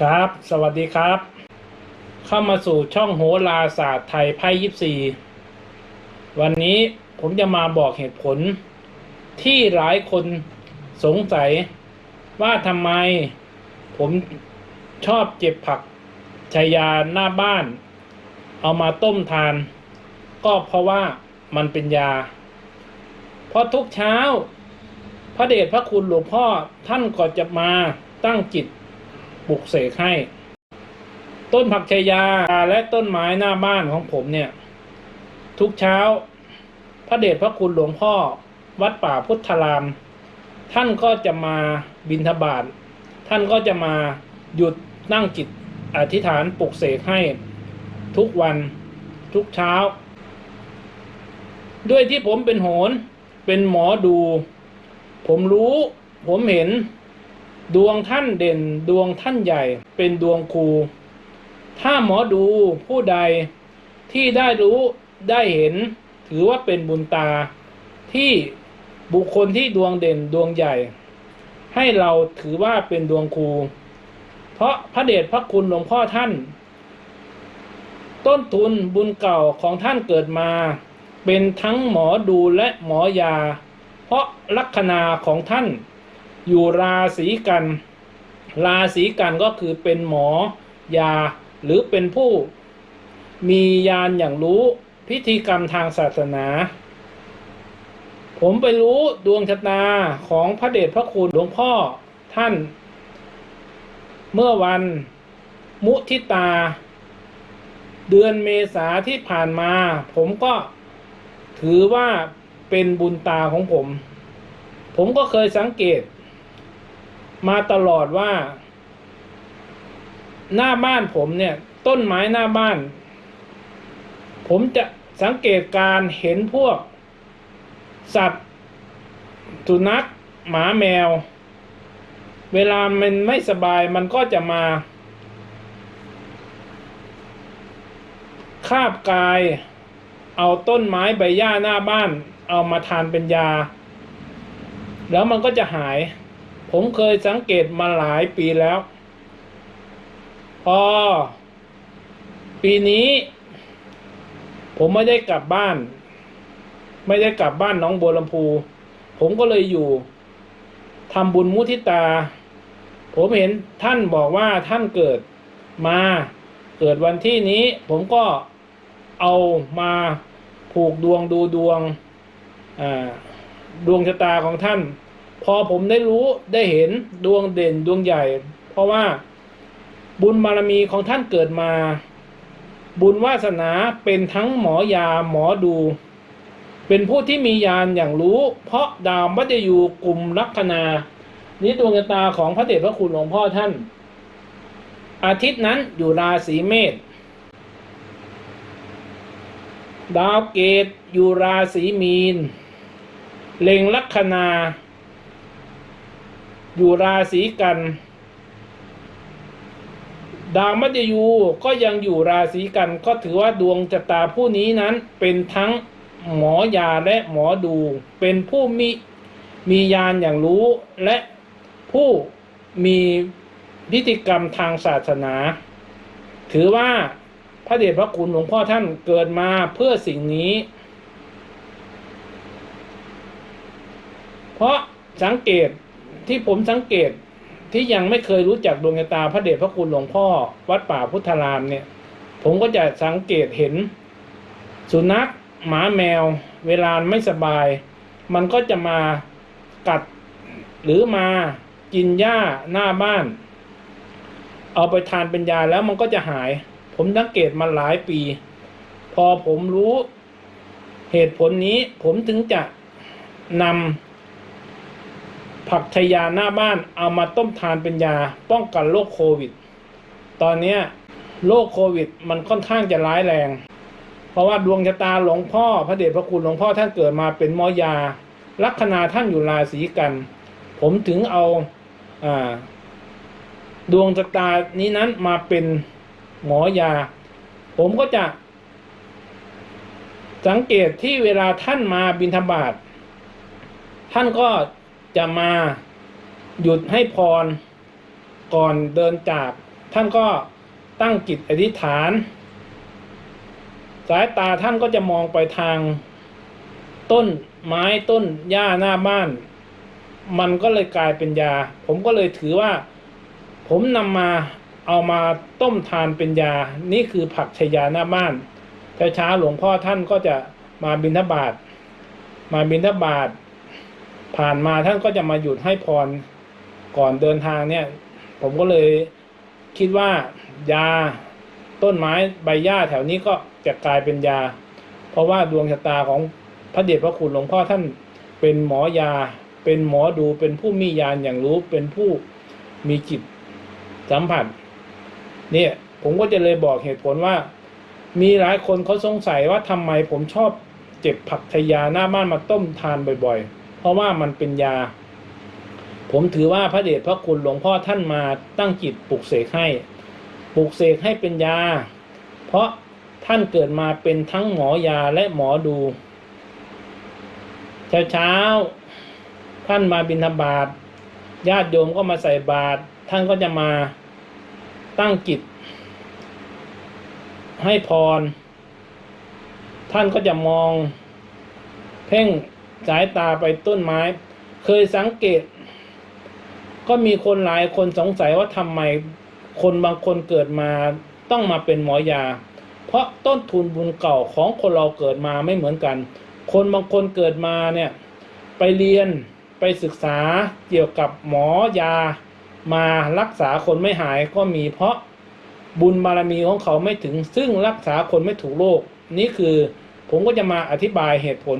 ครับ สวัสดีครับ เข้ามาสู่ช่องโหราศาสตร์ไทยไพ่ยิปซีวันนี้ผมจะมาบอกเหตุผล ที่หลายคนสงสัย ว่าทำไมผมชอบเจ็บผักชายาหน้าบ้าน เอามาต้มทาน ก็เพราะว่ามันเป็นยา เพราะทุกเช้า พระเดชพระคุณหลวงพ่อท่านก็จะมาตั้งจิต ปลุกเสกให้ ต้นผักชายาและต้นไม้หน้าบ้านของผมเนี่ย ทุกเช้า พระเดชพระคุณหลวงพ่อวัดป่าพุทธาราม ท่านก็จะมาบิณฑบาตท่านก็จะมาหยุดนั่งจิตอธิษฐานปลุกเสกให้ทุกวันทุกเช้า ด้วยที่ผมเป็นโหนเป็นหมอดู ผมรู้ผมเห็น ดวงท่านเด่นดวงท่านใหญ่เป็นดวงครู ถ้าหมอดูผู้ใดที่ได้รู้ได้เห็น ถือว่าเป็นบุญตา ที่บุคคลที่ดวงเด่นดวงใหญ่ ให้เราถือว่าเป็นดวงครู เพราะพระเดชพระคุณหลวงพ่อท่าน ต้นทุนบุญเก่าของท่านเกิดมา เป็นทั้งหมอดูและหมอยา เพราะลัคนาของท่าน อยู่ราศีกัน ราศีกันก็คือเป็นหมอยา หรือเป็นผู้มียานอย่างรู้พิธีกรรมทางศาสนา ผมไปรู้ดวงชะตาของพระเดชพระคุณหลวงพ่อท่าน เมื่อวันมุทิตา เดือนเมษาที่ผ่านมา ผมก็ถือว่าเป็นบุญตาของผม ผมก็เคยสังเกต มาตลอดว่า หน้าบ้านผมเนี่ย ต้นไม้หน้าบ้าน ผมจะสังเกตการเห็นพวก สัตว์สุนัขหมาแมว เวลามันไม่สบายมันก็จะมา คาบกาย เอาต้นไม้ใบหญ้าหน้าบ้าน เอามาทานเป็นยา แล้วมันก็จะหาย ผมเคยสังเกตมาหลายปีแล้ว พอ ปีนี้ ผมไม่ได้กลับบ้าน ไม่ได้กลับบ้านน้องบัวลำพู ผมก็เลยอยู่ทำบุญมุทิตา ผมเห็นท่านบอกว่าท่านเกิดมาเกิดวันที่นี้ ผมก็เอามาผูกดวงดูดวงดวงชะตาของท่าน พอผมได้รู้ได้เห็นดวงเด่นดวงใหญ่ เพราะว่าบุญบารมีของท่านเกิดมา บุญวาสนาเป็นทั้งหมอยาหมอดู เป็นผู้ที่มียานอย่างรู้ เพราะดาวมัจยูกลุ่มลัคนานี้ดวงตาของพระเดชพระคุณหลวงพ่อท่าน อาทิตย์นั้นอยู่ราศีเมษดาวเกตอยู่ราศีมีน เล็งลัคนา อยู่ราศีกัน ดาวมัจยูก็ยังอยู่ราศีกันก็ถือว่าดวงชะตาผู้นี้นั้นเป็นทั้งหมอยาและหมอดู เป็นผู้มีมียานอย่างรู้และผู้มีพิธีกรรมทางศาสนา ถือว่าพระเดชพระคุณหลวงพ่อท่านเกิดมาเพื่อสิ่งนี้ เพราะสังเกต ที่ผมสังเกตที่ยังไม่เคยรู้จักดวงชะตาพระเดชพระคุณหลวงพ่อ วัดป่าพุทธารามเนี่ย ผมก็จะสังเกตเห็น สุนัขหมาแมว เวลาไม่สบาย มันก็จะมากัดหรือมากินหญ้าหน้าบ้าน เอาไปทานเป็นยาแล้วมันก็จะหาย ผมสังเกตมาหลายปี พอผมรู้เหตุผลนี้ผมถึงจะนำ ผักชายาหน้าบ้านเอามาต้มทานเป็นยาป้องกันโรคโควิด ตอนนี้โรคโควิด มันค่อนข้างจะร้ายแรง เพราะว่าดวงชะตาหลวงพ่อพระเดชพระคุณหลวงพ่อท่านเกิดมาเป็นหมอยา ลัคนาท่านอยู่ราศีกัน ผมถึงเอาอาดวงชะตานี้นั้นมาเป็นหมอยา ผมก็จะ สังเกตที่เวลาท่านมาบิณฑบาตท่านก็ จะมาหยุดให้พรก่อนเดินจาก ท่านก็ตั้งจิตอธิษฐาน สายตาท่านก็จะมองไปทาง ต้นไม้ต้นหญ้าหน้าบ้าน มันก็เลยกลายเป็นยา ผมก็เลยถือว่า ผมนำมาเอามาต้มทานเป็นยา นี่คือผักชายาหน้าบ้านเช้าหลวงพ่อท่านก็จะมาบิณฑบาตมาบิณฑบาต ผ่านมาท่านก็จะมาหยุดให้พรก่อนเดินทางเนี่ย ผมก็เลยคิดว่ายาต้นไม้ใบหญ้าแถวนี้ก็จะกลายเป็นยา เพราะว่าดวงชะตาของพระเดชพระคุณหลวงพ่อท่านเป็นหมอยา เป็นหมอดูเป็นผู้มีญาณอย่างรู้เป็นผู้มีจิตสัมผัสเนี่ยผมก็จะเลยบอกเหตุผลว่า มีหลายคนเขาสงสัยว่าทำไมผมชอบเจ็บผักชายาหน้าบ้านมาต้มทานบ่อยๆ ราะว่ามันเป็นยา ผมถือว่าพระเดชพระคุณหลวงพ่อท่านมาตั้งจิตปลุกเสกให้ปลุกเสกให้เป็นยา เพราะท่านเกิดมาเป็นทั้งหมอยาและหมอดูเช้าเช้าๆท่านมาบิณฑบาตญาติโยมก็มาใส่บาตรท่านก็จะมาตั้งจิตให้พร ท่านก็จะมอง เพ่ง สายตาไปต้นไม้ เคยสังเกต ก็มีคนหลายคนสงสัยว่าทำไมคนบางคนเกิดมาต้องมาเป็นหมอยา เพราะต้นทุนบุญเก่าของคนเราเกิดมาไม่เหมือนกัน คนบางคนเกิดมาเนี่ยไปเรียนไปศึกษาเกี่ยวกับหมอยา มารักษาคนไม่หายก็มีเพราะบุญบารมีของเขาไม่ถึงซึ่งรักษาคนไม่ถูกโรคนี่คือผมก็จะมาอธิบายเหตุผล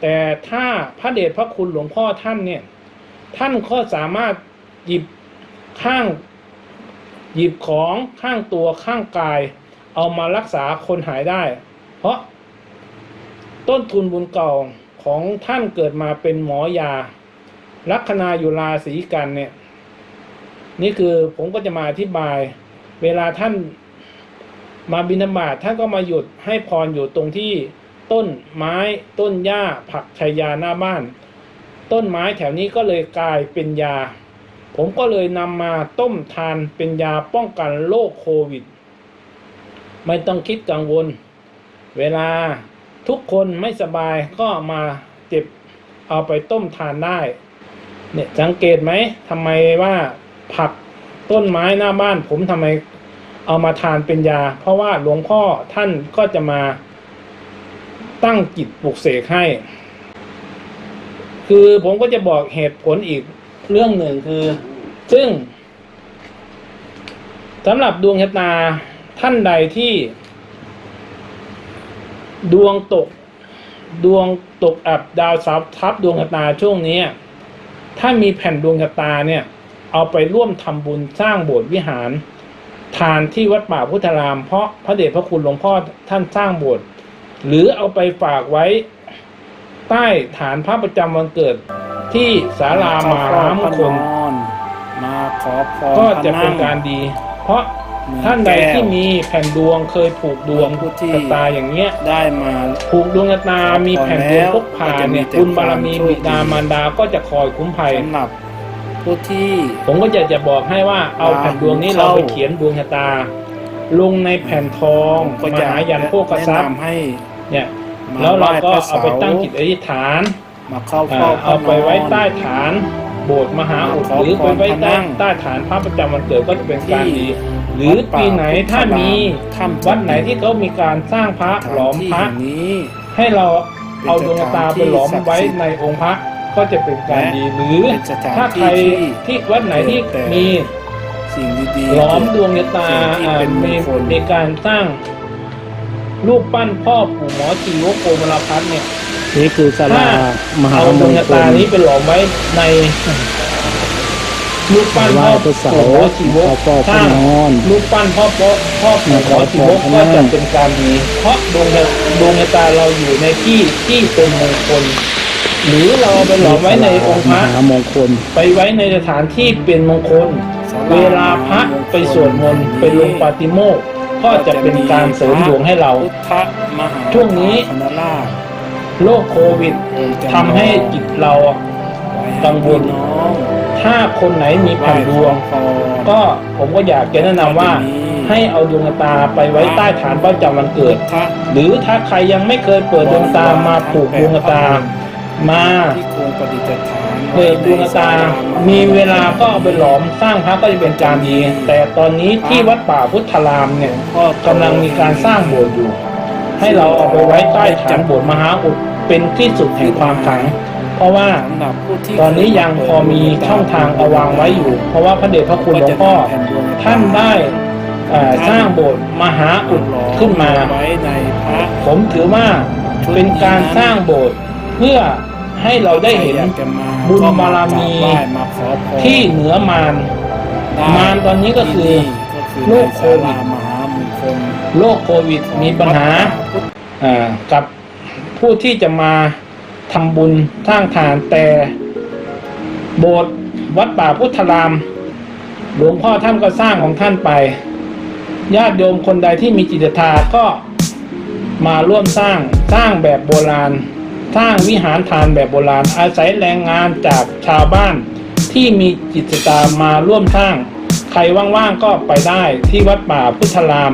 แต่ถ้าพระเดชพระคุณหลวงพ่อท่านเนี่ย ท่านก็สามารถหยิบข้าง หยิบของข้างตัวข้างกาย เอามารักษาคนหายได้ เพราะ ต้นทุนบุญเก่าของท่านเกิดมาเป็นหมอยา ลัคนาอยู่ราศีกันเนี่ย นี่คือผมก็จะมาอธิบาย เวลาท่านมาบิณฑบาตท่านก็มาหยุดให้พรอยู่ตรงที่ ต้นไม้ต้นหญ้าผักชายาหน้าบ้าน ต้นไม้แถวนี้ก็เลยกลายเป็นยา ผมก็เลยนำมาต้มทานเป็นยาป้องกันโรคโควิด ไม่ต้องคิดกังวล เวลาทุกคนไม่สบายก็มาเจ็บเอาไปต้มทานได้ เนี่ยสังเกตไหมทำไมว่าผักต้นไม้หน้าบ้านผมทำไมเอามาทานเป็นยา เพราะว่าหลวงพ่อท่านก็จะมา ตั้งจิตปลุกเสกให้ คือผมก็จะบอกเหตุผลอีกเรื่องหนึ่งคือ ซึ่งสำหรับดวงชะตาท่านใดที่ ดวงตก ดวงตกอับดาวซับทับดวงชะตาช่วงนี้ ถ้ามีแผ่นดวงชะตาเนี่ย เอาไปร่วมทำบุญสร้างโบสถ์วิหาร ทานที่วัดป่าพุทธาราม เพราะพระเดชพระคุณหลวงพ่อท่านสร้างโบสถ์ หรือเอาไปฝากไว้ ใต้ฐานพระประจำวันเกิดที่ศาลามหามคลมาขอพรก็จะเป็นการดี เพราะท่านใดที่มีแผ่นดวงเคยผูกดวงชะตาอย่างเงี้ยได้มาผูกดวงชะตามีแผ่นดวงพกพาเนี่ยบุญบารมีบิดามารดาก็จะคอยคุ้มภัยสำหรับผู้ที่ผมก็จะจะบอกให้ว่าเอาแผ่นดวงนี้เราไปเขียนดวงชะตา ลงในแผ่นทองมหายันโภกทรัพย์ให้ เนี่ยมาแล้วเราก็ไหว้พระเอาไปตั้งจิตเสาอธิษฐานมาเข้าอ่าเฝ้าเอาไปไว้ใต้พระนอนฐานโบสถ์มหาอุดขอหรือไปไว้พรพระใต้นั่งใต้ฐานพระประจำวันเกิดก็จะเป็นการดีที่หรือปีไหนถ้ามีถ้ำวัดไหนที่เขามีการสร้างพระหลอมพระสถานที่แห่งนี้ให้เราเอาดวงตาไปหลอมไว้ในองค์พระก็จะเป็นการดีหรือเป็นสถานถ้าใครที่ที่ที่วัดไหนที่แต่มีสิ่งดีๆหลอมดวงตาสิ่งที่อ่าเป็นมมีงคลมีการสร้าง รูปปั้นพ่อปู่หมอชีวโกมลพัฒน์เนี่ยนี่คือศาลาถ้ามหาเอาดมวงงคตาลนี้ไปหลอมไว้ในรูปปั้นไหว้พ่อพระเสาปู่หมอชีวกขอพ่อสร้างพระนอนรูปปั้นพ่อพ่อพ่อปู่หมอชีวกขอพ่ก็อพระนอนจะเป็นการดีเพราะดวงดวงตาเราอยู่ในที่ที่เป็นมงคลหรือเราเอาไปหลอมไว้ในองค์พระมหามงคล ไปไว้ในสถานที่เป็นมงคลศาลาเวลาพระไปสวดมนต์ไปลงปาติโมกข์ ก็จะเป็นการเสริมดวงให้เราพุทธมหาช่วงนี้คณราชโรคโควิดทำให้จิตเรากังวลน้องทถ้าคนไหนมีแผ่นดวงพอก็ผมก็อยากจะแนะนำว่าให้เอาดวงตาไปไว้ใต้ฐานประจำวันเกิดพระหรือถ้าใครยังไม่เคยเปิดดวงตามาปลูกดวงตา มาที่โครงประดิษฐานเปิดดวงตา มีเวลาก็เอาไปหลอมสร้างพระก็จะเป็นการดี แต่ตอนนี้ที่วัดป่าพุทธารามเนี่ยพ่อกำลังมีการสร้างโบสถ์อยู่ ให้เราเอาไปไว้ใต้ฐานโบสถ์มหาอุดเป็นที่สุดแห่งความขลัง เพราะว่าสำหรับผู้ที่ตอนนี้ยังพอมีช่องทางเอาวางไว้อยู่ เพราะว่าพระเดชพระคุณหลวงพ่อท่านได้เอ่อสร้างโบสถ์มหาอุดขึ้นมาไว้ในพระผมถือว่าเป็นการสร้างโบสถ์เพื่อ ให้เราได้เห็นใครอยากจะมาบุญบารมีก็กราบไหว้มาขอพรที่เหนือมารได้มารตอนนี้ก็คือก็คือโรคโควิดในศาลามหามงคลโรคโควิดมีปัญหาอ่ากับผู้ที่จะมาทำบุญสร้างทานแต่โบสถ์วัดป่าพุทธาราม หลวงพ่อท่านก็สร้างของท่านไปญาติโยมคนใดที่มีจิตศรัทธาก็มาร่วมสร้างสร้างแบบโบราณ สร้างวิหารทานแบบโบราณอาศัยแรงงานจากชาวบ้าน ที่มีจิตตามาร่วมสร้าง ใครว่างๆก็ไปได้ที่วัดป่าพุทธราม